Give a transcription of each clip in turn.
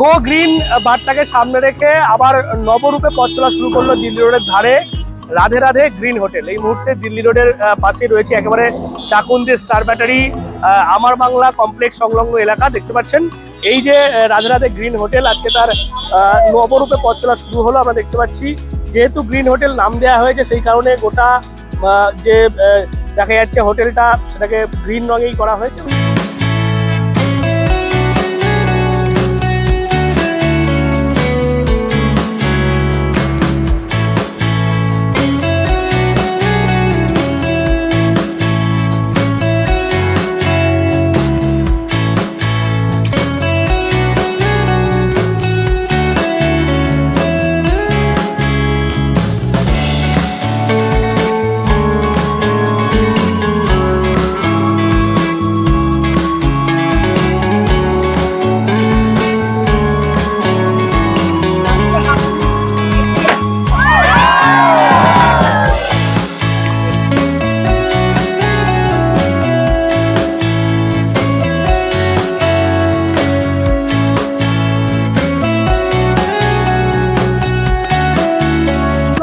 Go green বারটাকে সামনে রেখে আবার নবরূপে পথ চলা শুরু করল দিল্লি রোডের ধারে রাধে রাধে গ্রিন হোটেল এই মুহূর্তে দিল্লি রোডের পাশে রয়েছে একেবারে চাকুন্দি স্টার ব্যাটারি আমার বাংলা কমপ্লেক্স সংলগ্ন এলাকা। দেখতে পাচ্ছেন, এই যে রাধে রাধে গ্রিন হোটেল আজকে তার নবরূপে পথ চলা শুরু হলো। আমরা দেখতে পাচ্ছি, যেহেতু গ্রিন হোটেল নাম দেওয়া হয়েছে, সেই কারণে গোটা যে দেখা যাচ্ছে হোটেলটা, সেটাকে গ্রিন রঙেই করা হয়েছে।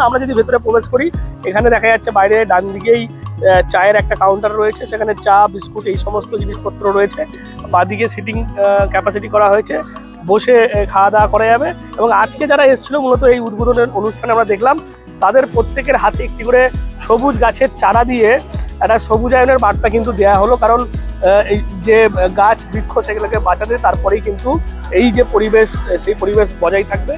আমরা যদি ভেতরে প্রবেশ করি, এখানে দেখা যাচ্ছে বাইরে ডান দিকেই চায়ের একটা কাউন্টার রয়েছে, সেখানে চা, বিস্কুট এই সমস্ত জিনিসপত্র রয়েছে। বাদিকে সিটিং ক্যাপাসিটি করা হয়েছে। বসে খাওয়া দাওয়া করা যাবে এবং আজকে যারা এসেছিল, মূলত এই উদ্বোধনের অনুষ্ঠানে আমরা দেখলাম, তাদের প্রত্যেকের হাতে একটি করে সবুজ গাছের চারা দিয়ে একটা সবুজায়নের বার্তা কিন্তু দেওয়া হলো। কারণ এই যে গাছ বৃক্ষ সেগুলোকে বাঁচাতে, তারপরেই কিন্তু এই যে পরিবেশ, সেই পরিবেশ বজায় থাকবে।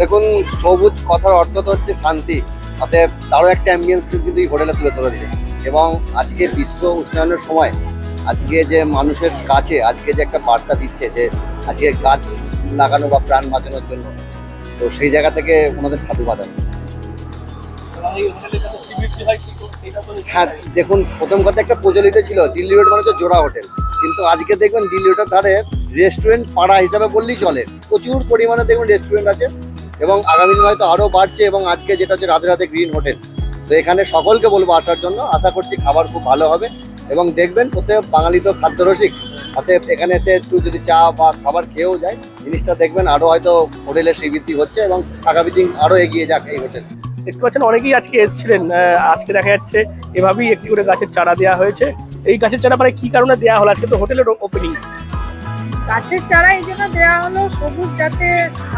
দেখুন, সবুজ কথার অর্থ তো হচ্ছে শান্তি। অতএব তারও একটা অ্যাম্বিয়েন্স কিন্তু এই হোটেলে তুলে ধরে দিয়েছে এবং আজকে বিশ্ব উষ্ণায়নের সময়, আজকে যে মানুষের কাছে, আজকে যে একটা বার্তা দিচ্ছে যে, আজকে গাছ লাগানো বা প্রাণ বাঁচানোর জন্য। তো সেই জায়গা থেকে ওনাদের সাধুবাদ আমি। হ্যাঁ দেখুন, প্রথম কথা একটা প্রচলিত ছিল, দিল্লি রোড মানে তো জোড়া হোটেল কিন্তু আজকে দেখবেন দিল্লি রোডের ধারে রেস্টুরেন্ট পাড়া হিসাবে বললেই চলে। প্রচুর পরিমাণে দেখবেন রেস্টুরেন্ট আছে। এবং আগামী দিন হয়তো আরও বাড়ছে এবং আজকে যেটা হচ্ছে রাতে রাতে গ্রিন হোটেল। তো এখানে সকলকে বলব আসার জন্য। আশা করছি খাবার খুব ভালো হবে এবং দেখবেন প্রত্যেক বাঙালি তো খাদ্যরসিক। অতএব এখানে এসে একটু যদি চা বা খাবার খেয়েও যায়, জিনিসটা দেখবেন আরও হয়তো হোটেলের শ্রীবৃদ্ধি হচ্ছে এবং আগামী দিন আরও এগিয়ে যাক এই হোটেল। দেখতে পাচ্ছেন অনেকেই আজকে এসেছিলেন আজকে দেখা যাচ্ছে এভাবেই একটি করে গাছের চারা দেওয়া হয়েছে। এই গাছের চারা মানে কি কারণে দেওয়া হলো? আজকে তো হোটেলের ওপেনিং গাছের চারা এই জন্য দেওয়া হলো সবুজ যাতে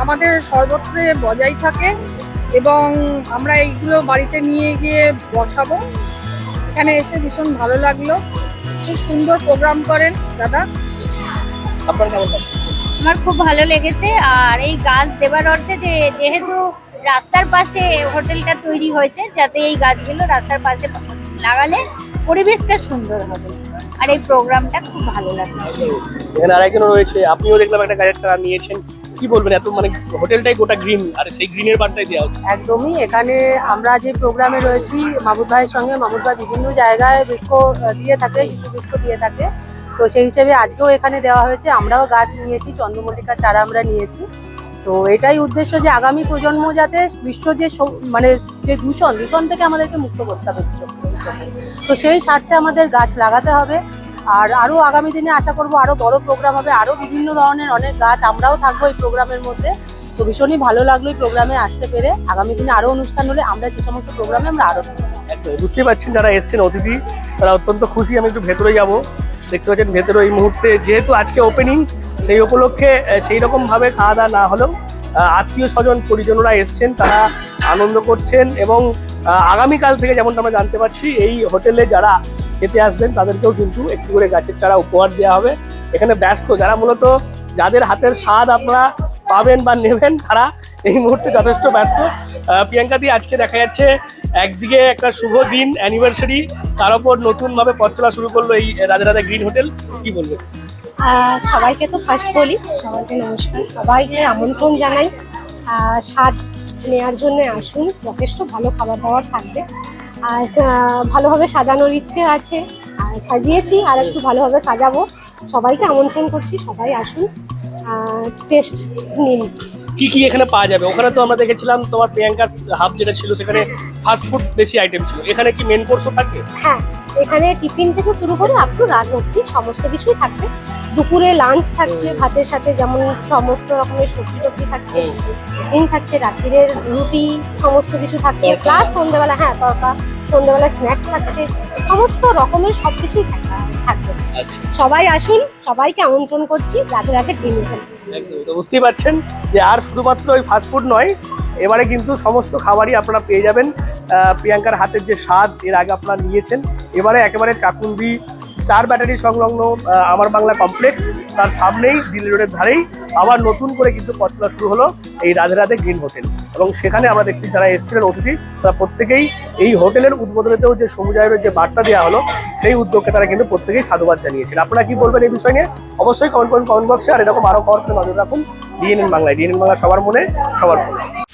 আমাদের সর্বত্রে বজায় থাকে এবং আমরা এইগুলো বাড়িতে নিয়ে গিয়ে বসাবো। এখানে এসে ভীষণ ভালো লাগল। খুব সুন্দর প্রোগ্রাম করেন দাদা। আপনার কেমন লাগছে? আমার খুব ভালো লেগেছে। আর এই গাছ দেবার অর্থে যে যেহেতু রাস্তার পাশে হোটেলটা তৈরি হয়েছে যাতে এই গাছগুলো রাস্তার পাশে লাগালে পরিবেশটা সুন্দর হবে। আর এই প্রোগ্রামটা খুব ভালো লাগল। এখানে আরেকজনও রয়েছে আপনিও দেখলাম একটা গাছের চারা নিয়েছেন। কি বলবেন এত মানে হোটেলটাই গোটা গ্রিন আর সেই গ্রিনের বার্তাই দেওয়া হচ্ছে। একদমই এখানে আমরা যে প্রোগ্রামে রয়েছি মামুদ ভাইয়ের সঙ্গে মামুদ ভাই বিভিন্ন জায়গায় বৃক্ষ দিয়ে থাকে শিশু বৃক্ষ দিয়ে থাকে। তো সেই হিসেবে আজকেও এখানে দেওয়া হয়েছে আমরাও গাছ নিয়েছি চন্দ্রমল্লিকার চারা আমরা নিয়েছি। তো এটাই উদ্দেশ্য যে আগামী প্রজন্ম যাতে বিশ্ব যে মানে যে দূষণ দূষণ থেকে আমাদেরকে মুক্ত করতে হবে তো সেই স্বার্থে আমাদের গাছ লাগাতে হবে। আর আরও আগামী দিনে আশা করব আরও বড় প্রোগ্রাম হবে আরও বিভিন্ন ধরনের অনেক গাছ আমরাও থাকব এই প্রোগ্রামের মধ্যে। তো ভীষণই ভালো লাগল এই প্রোগ্রামে আসতে পেরে। আগামী দিনে আরও অনুষ্ঠান হলে আমরা সে সমস্ত প্রোগ্রামে আমরা আরও। বুঝতেই পারছেন যারা এসছেন, অতিথি, তারা অত্যন্ত খুশি, আমি একটু ভেতরে যাব। দেখতে পাচ্ছেন ভেতরে এই মুহূর্তে, যেহেতু আজকে ওপেনিং সেই উপলক্ষে সেই রকম ভাবে খাওয়া দাওয়া না হলেও আত্মীয় স্বজন পরিজনরা এসছেন তারা আনন্দ করছেন এবং আগামীকাল থেকে যেমনটা আমরা জানতে পারছি এই হোটেলে যারা খেতে আসবেন তাদেরকেও কিন্তু একটু করে গাছের চারা উপহার দেওয়া হবে। এখানে ব্যস্ত যারা মূলত যাদের হাতের স্বাদ আপনারা পাবেন বা নেবেন তারা এই মুহূর্তে যথেষ্ট ব্যস্ত। প্রিয়াঙ্কা দি আজকে দেখা যাচ্ছে একদিকে একটা শুভ দিন অ্যানিভার্সারি তার উপর নতুনভাবে পথ চলা শুরু করল এই রাধে রাধা গ্রিন হোটেল। কি বলবে আহ, সবাইকে তো ফার্স্ট বলি সবাইকে নমস্কার। সবাইকে আমন্ত্রণ জানাই। স্বাদ নেওয়ার জন্য আসুন যথেষ্ট ভালো খাবার দাবার থাকবে। আর ভালোভাবে সাজানোর ইচ্ছে আছে। আর সাজিয়েছি আর একটু ভালোভাবে সাজাবো। সবাইকে আমন্ত্রণ করছি সবাই আসুন। টেস্ট নিন। কি কি এখানে পাওয়া যাবে? ওখানে তো আমরা দেখেছিলাম তোমার প্রিয়াঙ্কার হাব যেটা ছিল সেখানে ফাস্ট ফুড বেশি আইটেম ছিল। এখানে কি মেন কোর্সও থাকবে? হ্যাঁ এখানে টিফিন থেকে শুরু করে আপ টু রাত অব্দি সমস্ত কিছুই থাকবে। দুপুরে লাঞ্চ থাকছে ভাতের সাথে যেমন সমস্ত রকমের সবজি টবজি থাকছে টিফিন থাকছে রাত্রিরের রুটি সমস্ত কিছু থাকছে। প্লাস সন্ধ্যেবেলা হ্যাঁ তরকা সন্ধ্যেবেলা স্ন্যাক্স থাকছে সমস্ত রকমের সব কিছুই থাকবে। আচ্ছা। সবাই আসুন, সবাইকে আমন্ত্রণ করছি, রাতে রাতে ডিনার বুঝতেই পারছেন যে আর শুধুমাত্র ওই ফাস্টফুড নয়, এবারে কিন্তু সমস্ত খাবারই আপনারা পেয়ে যাবেন। প্রিয়াঙ্কার হাতের যে স্বাদ, এর আগে আপনারা নিয়েছেন। এবারে একেবারে চাকুন্দি স্টার ব্যাটারি সংলগ্ন আমার বাংলা কমপ্লেক্স, তার সামনেই দিল্লি রোডের ধারেই আবার নতুন করে কিন্তু পথ চলা শুরু হলো এই রাধে রাধে গ্রিন হোটেল। এবং সেখানে আমরা দেখছি যারা এসেছিলেন অতিথি, তারা প্রত্যেকেই এই হোটেলের উদ্বোধনেতেও যে সবুজায়নের যে বার্তা দেওয়া হলো, সেই উদ্যোগকে তারা কিন্তু প্রত্যেকেই সাধুবাদ জানিয়েছেন। আপনারা কি বলবেন এই বিষয় নিয়ে? অবশ্যই কমেন্ট করুন কমেন্ট বক্সে আর এরকম আরও খবর নজর রাখুন। ডিএনএন বাংলায় ডিএনএন বাংলা সবার মনে সবার মনে